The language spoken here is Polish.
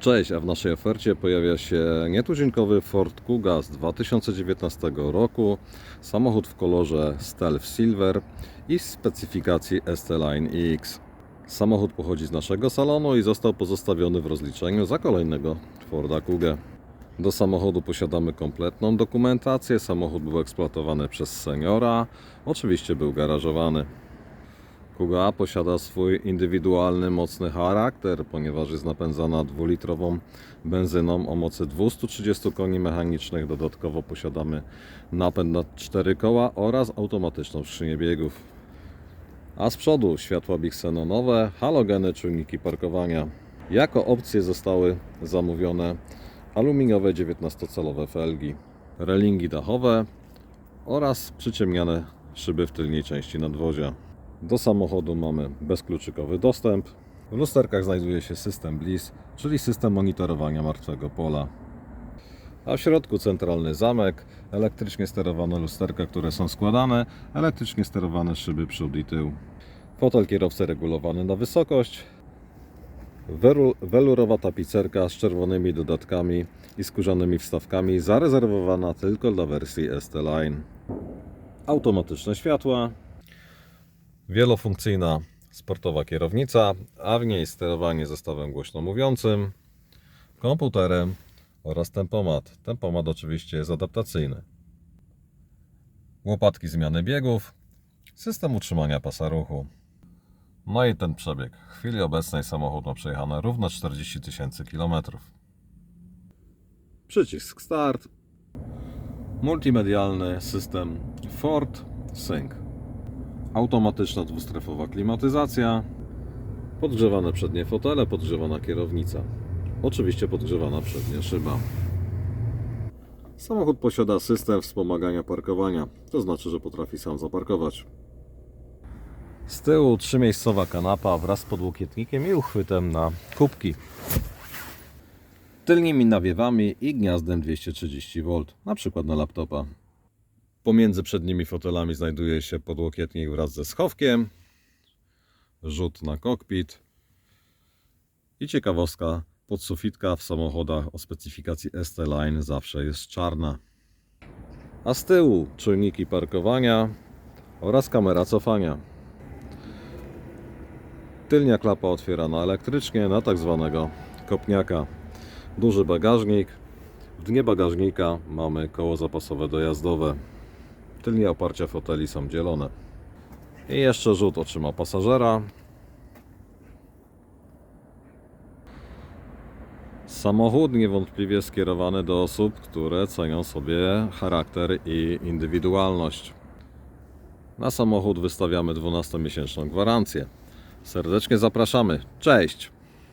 Cześć, a w naszej ofercie pojawia się nietuzinkowy Ford Kuga z 2019 roku. Samochód w kolorze Stealth Silver i w specyfikacji ST-Line X. Samochód pochodzi z naszego salonu i został pozostawiony w rozliczeniu za kolejnego Forda Kugę. Do samochodu posiadamy kompletną dokumentację. Samochód był eksploatowany przez seniora. Oczywiście był garażowany. Kuga posiada swój indywidualny, mocny charakter, ponieważ jest napędzana dwulitrową benzyną o mocy 230 koni mechanicznych. Dodatkowo posiadamy napęd na 4 koła oraz automatyczną skrzynię biegów. A z przodu światła biksenonowe, halogeny, czujniki parkowania. Jako opcje zostały zamówione aluminiowe 19-calowe felgi, relingi dachowe oraz przyciemniane szyby w tylnej części nadwozia. Do samochodu mamy bezkluczykowy dostęp. W lusterkach znajduje się system BLIS, czyli system monitorowania martwego pola. A w środku centralny zamek, elektrycznie sterowane lusterka, które są składane, elektrycznie sterowane szyby przód i tył. Fotel kierowcy regulowany na wysokość, welurowa tapicerka z czerwonymi dodatkami i skórzanymi wstawkami, zarezerwowana tylko dla wersji ST-Line. Automatyczne światła, wielofunkcyjna sportowa kierownica, a w niej sterowanie zestawem głośno mówiącym, komputerem oraz tempomat. Tempomat oczywiście jest adaptacyjny. Łopatki zmiany biegów, system utrzymania pasa ruchu. No i ten przebieg. W chwili obecnej samochód ma przejechane równo 40 tysięcy kilometrów. Przycisk start. Multimedialny system Ford Sync. Automatyczna dwustrefowa klimatyzacja. Podgrzewane przednie fotele, podgrzewana kierownica. Oczywiście podgrzewana przednia szyba. Samochód posiada system wspomagania parkowania, to znaczy, że potrafi sam zaparkować. Z tyłu trzymiejscowa kanapa wraz z podłokietnikiem i uchwytem na kubki. Tylnymi nawiewami i gniazdem 230V, na przykład na laptopa. Pomiędzy przednimi fotelami znajduje się podłokietnik wraz ze schowkiem, rzut na kokpit i ciekawostka, podsufitka w samochodach o specyfikacji ST-Line zawsze jest czarna. A z tyłu czujniki parkowania oraz kamera cofania. Tylnia klapa otwierana elektrycznie na tak zwanego kopniaka. Duży bagażnik. W dnie bagażnika mamy koło zapasowe dojazdowe. Tylnie oparcia foteli są dzielone. I jeszcze rzut otrzyma pasażera. Samochód niewątpliwie skierowany do osób, które cenią sobie charakter i indywidualność. Na samochód wystawiamy 12-miesięczną gwarancję. Serdecznie zapraszamy. Cześć!